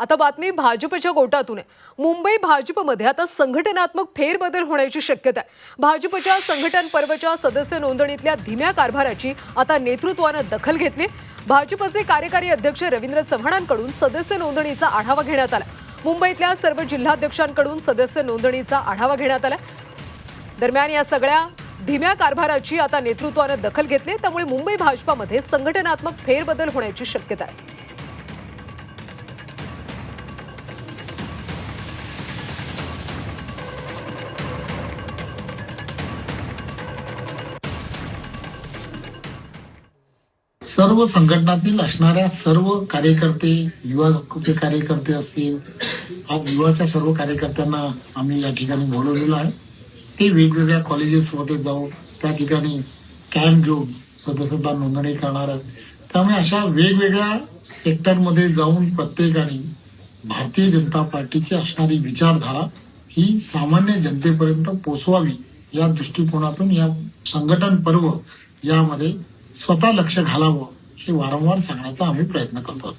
आता बातमी भाजपच्या गोटातून आहे. मुंबई भाजपमध्ये आता संघटनात्मक फेरबदल होण्याची शक्यता आहे. भाजपच्या संघटन पर्वच्या सदस्य नोंदणीतल्या धीम्या कारभाराची आता नेतृत्वानं दखल घेतली. भाजपचे कार्यकारी अध्यक्ष रवींद्र चव्हाणांकडून सदस्य नोंदणीचा आढावा घेण्यात आला. मुंबईतल्या सर्व जिल्हाध्यक्षांकडून सदस्य नोंदणीचा आढावा घेण्यात आला. दरम्यान या सगळ्या धीम्या कारभाराची आता नेतृत्वानं दखल घेतली. त्यामुळे मुंबई भाजपामध्ये संघटनात्मक फेरबदल होण्याची शक्यता आहे. सर्व संघटनातील असणाऱ्या सर्व कार्यकर्ते युवाचे कार्यकर्ते असतील आज युवाच्या सर्व कार्यकर्त्यांना आम्ही या ठिकाणी बोलवलेलं आहे. ते वेगवेगळ्या कॉलेजेसमध्ये जाऊन त्या ठिकाणी कॅम्प घेऊन सदस्यता नोंदणी करणार आहेत. त्यामुळे अशा वेगवेगळ्या सेक्टरमध्ये जाऊन प्रत्येकाने भारतीय जनता पार्टीची असणारी विचारधारा ही सामान्य जनतेपर्यंत पोचवावी या दृष्टिकोनातून या संघटन पर्व यामध्ये स्वतः लक्ष घालावं हे वारंवार सांगण्याचा आम्ही प्रयत्न करतो.